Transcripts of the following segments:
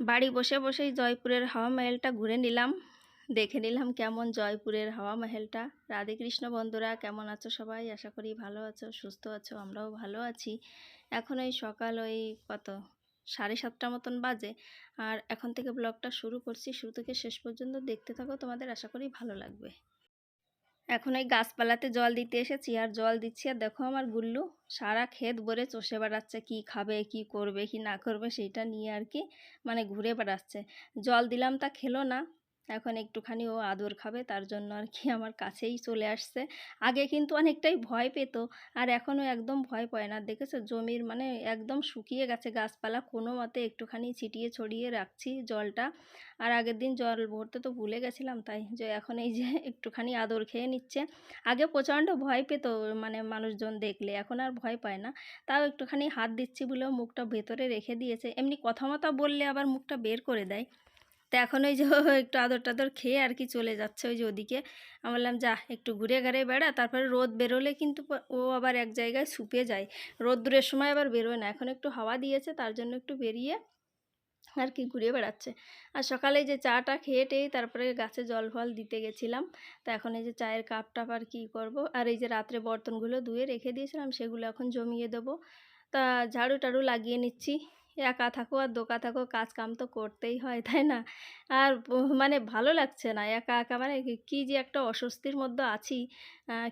বাড়ি বসে বসেই জয়পুরের হাওয়া মহলটা ঘুরে নিলাম। দেখে নিলাম কেমন জয়পুরের হাওয়া মহলটা। রাধে কৃষ্ণ বন্ধুরা, কেমন আছো সবাই? আশা করি ভালো আছো, সুস্থ আছো, আমরাও ভালো আছি। এখন ওই সকাল ওই কত? সাড়ে সাতটা মতন বাজে। আর এখন থেকে ব্লগটা শুরু করছি। শুরু থেকে শেষ পর্যন্ত দেখতে থাকো, তোমাদের আশা করি ভালো লাগবে। এখন ওই গাছপালাতে জল দিতে এসেছি, আর জল দিচ্ছি, আর দেখো আমার গুল্লু সারা ক্ষেত ভরে চষে বেড়াচ্ছে, কি খাবে, কি করবে, কি না করবে, সেইটা নিয়ে আর কি মানে ঘুরে বেড়াচ্ছে। জল দিলাম তা খেলো না এখন একটুখানি ও আদর খাবে, তার জন্য আর কি আমার কাছেই চলে আসছে। আগে কিন্তু অনেকটাই ভয় পেত, আর এখনও একদম ভয় পায় না। দেখেছ? জমির মানে একদম শুকিয়ে গেছে গাছপালা, কোনো মতে একটুখানি ছিটিয়ে ছড়িয়ে রাখছি জলটা। আর আগের দিন জল ভরতে তো ভুলে গেছিলাম, তাই যে এখন এই যে একটুখানি আদর খেয়ে নিচ্ছে। আগে প্রচণ্ড ভয় পেত মানে মানুষজন দেখলে, এখন আর ভয় পায় না। তাও একটুখানি হাত দিচ্ছি বলেও মুখটা ভেতরে রেখে দিয়েছে। এমনি কথা মতো বললে আবার মুখটা বের করে দেয়। তো এখন ওই যে একটু আদর টাদর খেয়ে আর কি চলে যাচ্ছে ওই যে ওদিকে। আমি বললাম, যা, একটু ঘুরে ঘাড়ে বেড়া, তারপরে রোদ বেরোলে কিন্তু ও আবার এক জায়গায় শুপে যায়। রোদ্দুরের সময় আবার বেরোয় না। এখন একটু হাওয়া দিয়েছে, তার জন্য একটু বেরিয়ে আর কি ঘুরে বেড়াচ্ছে। আর সকালে যে চাটা খেয়ে টেয়ে তারপরে গাছে জল ফল দিতে গেছিলাম। তা এখন এই যে চায়ের কাপ টাপ আর কী করব। আর এই যে রাত্রে বর্তনগুলো ধুয়ে রেখে দিয়েছিলাম, সেগুলো এখন জমিয়ে দেবো। তা ঝাড়ু টাড়ু লাগিয়ে নিচ্ছি। একা থাকো আর দোকা থাকো, কাজ কাম তো করতেই হয়, তাই না? আর মানে ভালো লাগছে না, একা একা মানে কি- যে একটা অস্বস্তির মধ্যে আছি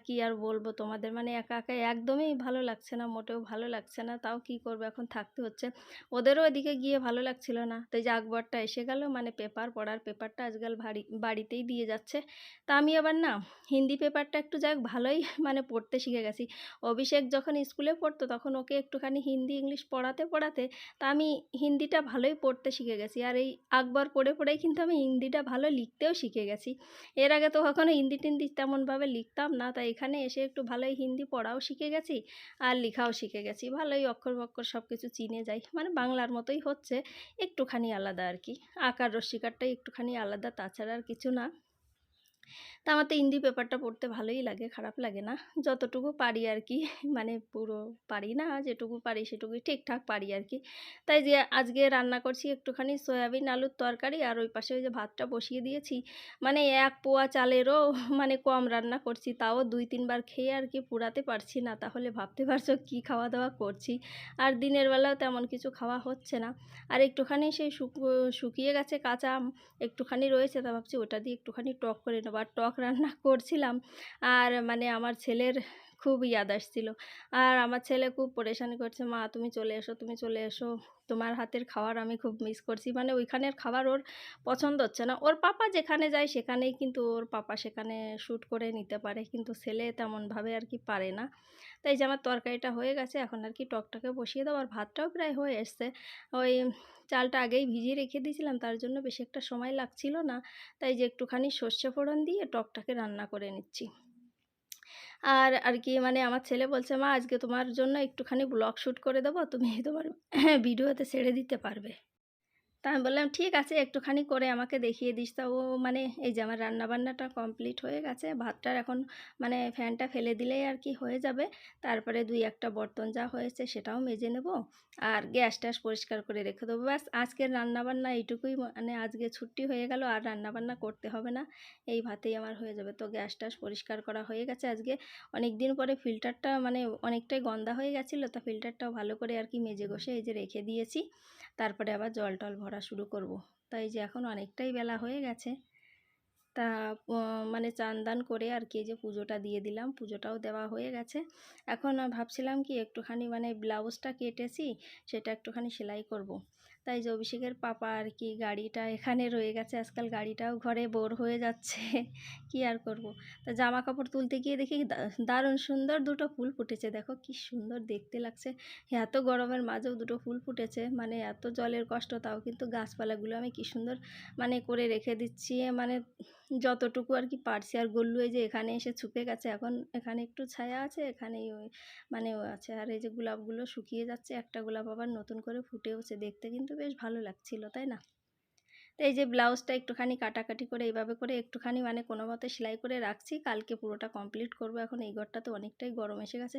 কি আর বলব তোমাদের? মানে একা একা একদমই ভালো লাগছে না, মোটেও ভালো লাগছে না, তাও কি করব এখন থাকতে হচ্ছে। ওদেরও এদিকে গিয়ে ভালো লাগছিল না, তো যে আকবরটা এসে গেল মানে পেপার, পড়ার পেপারটা আজকাল বাড়ি বাড়িতেই দিয়ে যাচ্ছে। তা আমি আবার না, হিন্দি পেপারটা একটু যাক ভালোই মানে পড়তে শিখে গেছি। অভিষেক যখন স্কুলে পড়তো, তখন ওকে একটুখানি হিন্দি, ইংলিশ পড়াতে পড়াতে, তা আমি হিন্দিটা ভালোই পড়তে শিখে গেছি। আর এই আকবর পড়ে, পড়েই কিন্তু আমি হিন্দিটা ভালো লিখতেও শিখে গেছি। এর আগে তো কখনো হিন্দি টিন্দি তেমনভাবে লিখতাম না। তাই এখানে এসে একটু ভালোই হিন্দি পড়াও শিখে গেছি আর লেখাও শিখে গেছি। ভালোই অক্ষর বক্ষর সব কিছু চিনে যাই। মানে বাংলার মতোই হচ্ছে। একটুখানি আলাদা আর কি। আকার রসিকারটাই একটুখানি আলাদা, তাছাড়া আর কিছু না। তা আমার তো হিন্দি পেপারটা পড়তে ভালোই লাগে, খারাপ লাগে না। যতটুকু পারি আর কি মানে পুরো পারি না, যেটুকু পারি সেটুকুই ঠিকঠাক পারি আর কি তাই যে আজকে রান্না করছি একটুখানি সয়াবিন আলুর তরকারি, আর ওই পাশে ওই যে ভাতটা বসিয়ে দিয়েছি। মানে এক পোয়া চালেরও মানে কম রান্না করছি, তাও দুই তিনবার খেয়ে আর কি পুরাতে পারছি না। তাহলে ভাবতে পারছ কী খাওয়া দাওয়া করছি? আর দিনের বেলাও তেমন কিছু খাওয়া হচ্ছে না। আর একটুখানি সেই শুক- শুকিয়ে গেছে কাঁচা আম একটুখানি রয়েছে, তা ভাবছি ওটা দিয়ে একটুখানি টক করে নেব। আর টক রান্না করছিলাম। আর মানে আমার ছেলের খুব ইয়াদ আসছিল। আর আমার ছেলে খুব পরেশানি করছে, মা, তুমি চলে এসো, তুমি চলে এসো। তোমার হাতের খাবার আমি খুব মিস করছি। মানে ওইখানের খাবার ওর পছন্দ হচ্ছে না। ওর পাপা যেখানে যায় সেখানেই কিন্তু ওর পাপা সেখানে শ্যুট করে নিতে পারে। কিন্তু ছেলে তেমনভাবে আর কি পারে না। তাই যে আমার তরকারিটা হয়ে গেছে, এখন আর কি টকটাকে বসিয়ে দাও আর ভাতটাও প্রায় হয়ে এসছে। ওই চালটা আগেই ভিজিয়ে রেখে দিয়েছিলাম, তার জন্য বেশি একটা সময় লাগছিল না। তাই যে একটুখানি সর্ষে ফোড়ন দিয়ে টকটাকে রান্না করে নিচ্ছি। আর আর কি মানে আমার ছেলে বলছে, মা, আজকে তোমার জন্য একটুখানি ব্লগ শ্যুট করে দেবো, তুমি তোমার ভিডিওতে ছেড়ে দিতে পারবে। তা আমি বললাম, ঠিক আছে, একটুখানি করে আমাকে দেখিয়ে দিস। তা ও মানে এই যে আমার রান্নাবান্নাটা কমপ্লিট হয়ে গেছে, ভাতটার এখন মানে ফ্যানটা ফেলে দিলেই আর কি হয়ে যাবে। তারপরে দুই একটা বর্তন যা হয়েছে সেটাও মেজে নেব আর গ্যাস ট্যাস পরিষ্কার করে রেখে দেবো। ব্যাস, আজকের রান্নাবান্না এইটুকুই মানে আজকে ছুটি হয়ে গেল, আর রান্নাবান্না করতে হবে না। এই ভাতেই আমার হয়ে যাবে। তো গ্যাস ট্যাস পরিষ্কার করা হয়ে গেছে আজকে। অনেক দিন পরে ফিল্টারটা মানে অনেকটাই গন্ধা হয়ে গেছিল, তা ফিল্টারটাও ভালো করে আর কি মেজে ঘষে এই যে রেখে দিয়েছি। তারপরে আবার জল টল ভরা শুরু করব। তাই যে এখন অনেকটাই বেলা হয়ে গেছে। তা মানে চান করে আর কি যে পুজোটা দিয়ে দিলাম, পুজোটাও দেওয়া হয়ে গেছে। এখন ভাবছিলাম কি একটুখানি মানে ব্লাউজটা কেটেছি, সেটা একটুখানি সেলাই করব। তাই যে অভিষেকের পাপা আর কি গাড়িটা এখানে রয়ে গেছে। আজকাল গাড়িটাও ঘরে বোর হয়ে যাচ্ছে। কি আর করব। তা জামা কাপড় তুলতে গিয়ে দেখি দারুণ সুন্দর দুটো ফুল ফুটেছে। দেখো কি সুন্দর দেখতে লাগছে। এত গরমের মাঝেও দুটো ফুল ফুটেছে। মানে এত জলের কষ্ট, তাও কিন্তু গাছপালাগুলো আমি কি সুন্দর মানে করে রেখে দিচ্ছি। মানে যতটুকু আর কি পারছি। আর গল্লু এই যে এখানে এসে ছুপে গেছে। এখন এখানে একটু ছায়া আছে, এখানেই মানে আছে। আর এই যে গোলাপগুলো শুকিয়ে যাচ্ছে। একটা গোলাপ আবার নতুন করে ফুটেওছে। দেখতে কিন্তু বেশ ভালো লাগছিল, তাই না? তো এই যে ব্লাউজটা একটুখানি কাটাকাটি করে এইভাবে করে একটুখানি মানে কোনো মতে সেলাই করে রাখছি, কালকে পুরোটা কমপ্লিট করব। এখন এই ঘরটা তো অনেকটাই গরম এসে গেছে।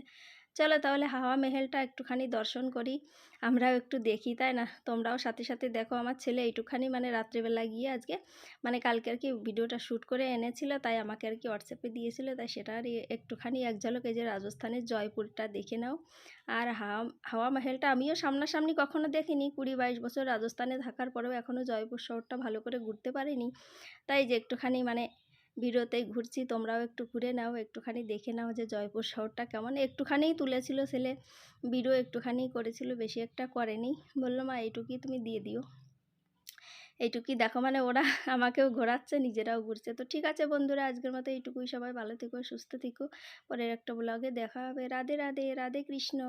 চলো তাহলে হাওয়া মেহেলটা একটুখানি দর্শন করি। আমরাও একটু দেখি, তাই না? তোমরাও সাথে সাথে দেখো আমার ছেলে এইটুখানি মানে রাত্রেবেলা গিয়ে আজকে মানে কালকে আর কি ভিডিওটা শ্যুট করে এনেছিল, তাই আমাকে আর কি হোয়াটসঅ্যাপে দিয়েছিল, তাই সেটা আর একটুখানি এক ঝলক এই যে রাজস্থানের জয়পুরটা দেখে নাও। আর হাওয়া হাওয়া মহলটা আমিও সামনাসামনি কখনো দেখিনি, কুড়ি বাইশ বছর রাজস্থানে থাকার পরেও এখনও জয়পুর শহরটা ভালো করে ঘুরতে পারিনি। তাই যে একটুখানি মানে ভিডিওতেই ঘুরছি, তোমরাও একটু ঘুরে নাও, একটুখানি দেখে নাও যে জয়পুর শহরটা কেমন। একটুখানিই তুলেছিল ছেলে ভিডিও একটুখানি করেছিল, বেশি একটা করেনি। বলল, মা, এইটুকুই তুমি দিয়ে দিও। এইটুকুই দেখো মানে ওরা আমাকেও ঘোরাচ্ছে, নিজেরাও ঘুরছে। তো ঠিক আছে বন্ধুরা, আজকের মতো এইটুকুই। সবাই ভালো থেকো, সুস্থ থেকো। পরের একটা ব্লগে দেখা হবে। রাধে রাধে রাধে কৃষ্ণ।